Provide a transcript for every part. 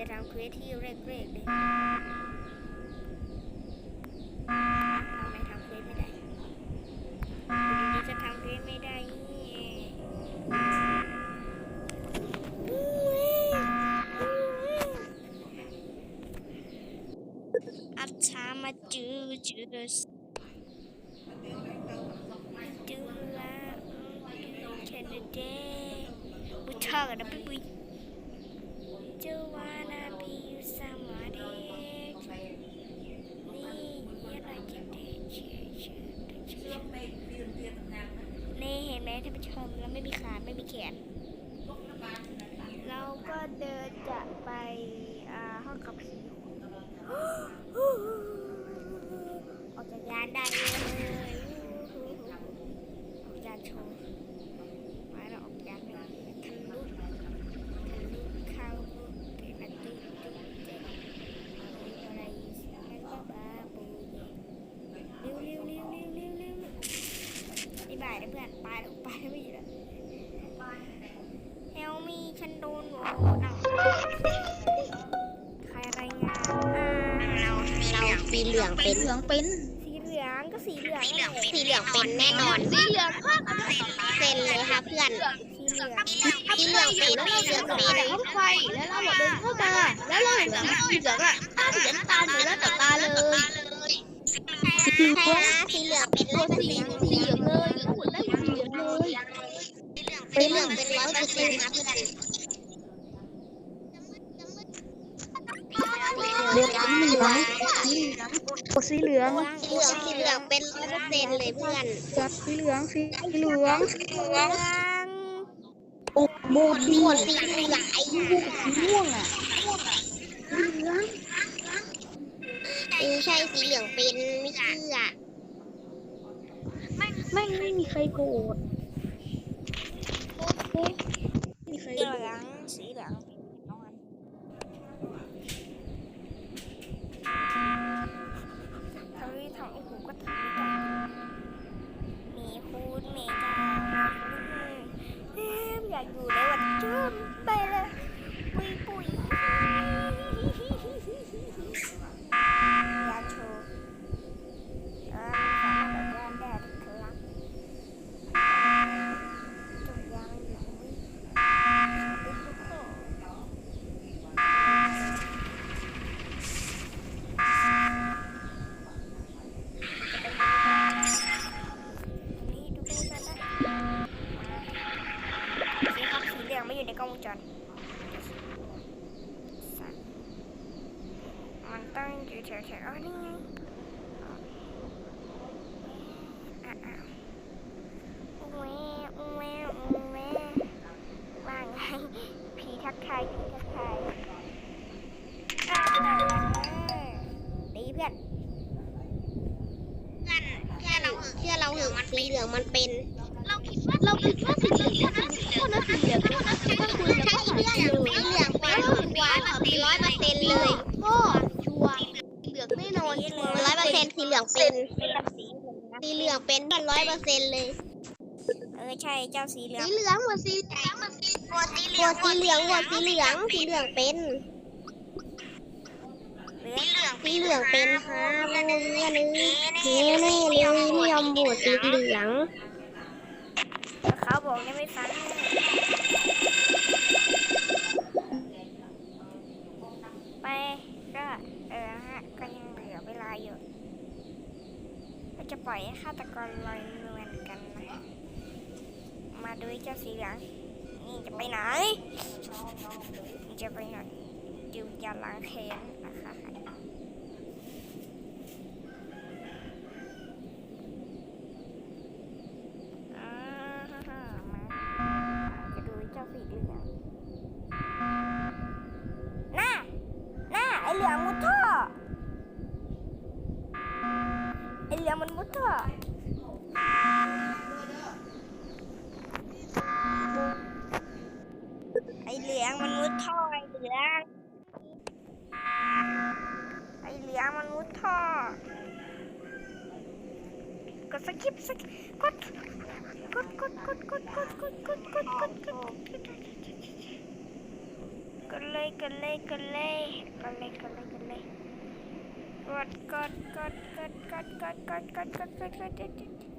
จะทำเควสที่เร่งๆเลยทำไมทำเควสไม่ได้ดูดีจะทำเควสไม่ได้อัชามาจูจูสจูลาแคนาเดอุชากันนะพี่ do wanna be somebody นี่อะไรจะได้ชื่อชื่อชื่อนี่เห็นไหมท่านผู้ชมแล้วไม่มีขาไม่มีแขน เราก็เดินจะไปห้องกับผีออกจากยานได้เลยออกยานโชว์มาเราออกยานเลยทะลุ เข้าเป็นประตูตุ๊กเจ๊อะไรไม่ก็บ้าปูเร็วเร็วเร็วเร็วเร็วเร็วนี่บ่ายนะ เพื่อนไปแล้วไปแล้วไม่อยู่แล้วเฮลมีฉันโดนโหหนังใครรายงานอ่าเราเราสีเหลืองเป็นเหลืองเป็นสีเหลืองก็สีเหลืองสีเหลืองสีเหลืองเป็นแน่นอนสีเหลืองครับเซ็นเลยค่ะเพื่อนสีเหลืองสีเหลืองเป็นสีเหลืองเป็นห้องไฟแล้วเราเดินเข้ามาแล้วเราเห็นสีเหลืองอะตาสีน้ำตาลอยู่แล้วกับตาเลย ใช่นะสีเหลืองเป็นร้อยเปอร์ สี เซ็นต์ สีเหลืองเลยทั้งหมดได้สีเหลืองเลย สี เหลืองเป็นร้อยนต์ครับเหลืองสีเหลืองสีเหลืองสีเหลืองสีเหลืองเป็นร้อยเปอร์เซ็นต์เลยเพื่อนจับสีเหลืองสีเหลืองสีเหลืองโอ้โบดหมดสีเหลืองไอ้สีม่วงอะสีเหลืองเออใช่สีเหลืองเป็นไม่เชื่อไม่ไม่มีใครโกรธ Okay. ต้องอยู่แถวๆอ๋อนี่ไงอะอะแหวะแหวะแหวะว่าไงผีทักทายผีทักทายอะอะอะดีเพื่อนเชื่อเราเชื่อเราเหอะสีเหลืองมันเป็น เราคิดว่าเราคิดว่าสีเหลืองเท่านั้นสีเหลืองเท่านั้นถ้าคุยแล้วใเหลืองเป็นร้อยเปอร์เซ็นต์เลยเออใช่เจ้าสีเหลืองสีเหลืองหมดสีเหลืองหมดสีหัวสีเหลืองหัวสีเหลืองหัวสีเหลืองสีเหลืองเป็นเหลืองสีเหลืองเป็นครับเพื่อนเพื่อนนี่แน่เลยไม่ยอมโหวตสีเหลืองเขาบอกยังไม่ฟังไปก็เออฮะก็ยังเหลือเวลาอยู่ก็ จะปล่อยให้ฆาตกรลอยนวลกันนะมาดูเจ้าสีเหลืองนี่จะไปไหนนี่จะไปไหนดิวจะล้างแค้นนะคะอ่ามาจะดูเจ้าสีเหลืองหน้าหน้าไอเหลืองมุดท่อ ไอเหลืองมันมุดท่อไอเหลืองมันมุดท่อไอเหลืองไอเกดสกิปสกิปกดกดกดกดกดกดกดกดกด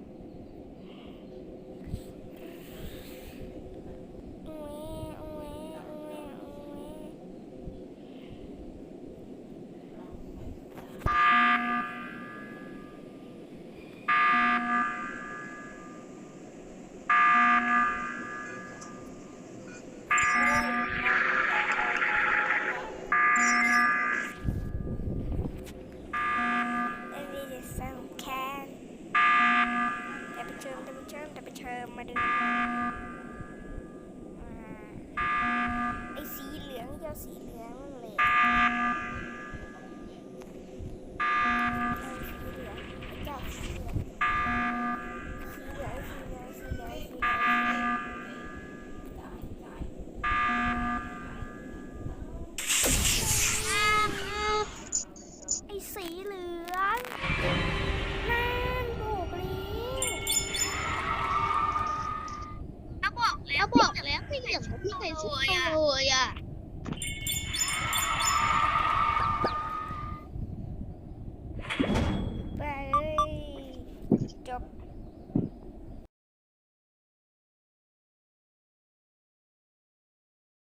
ชิญแต่ไปเชิญมาดูไอ้สีเหลืองเจ้าสีเหลืองเลย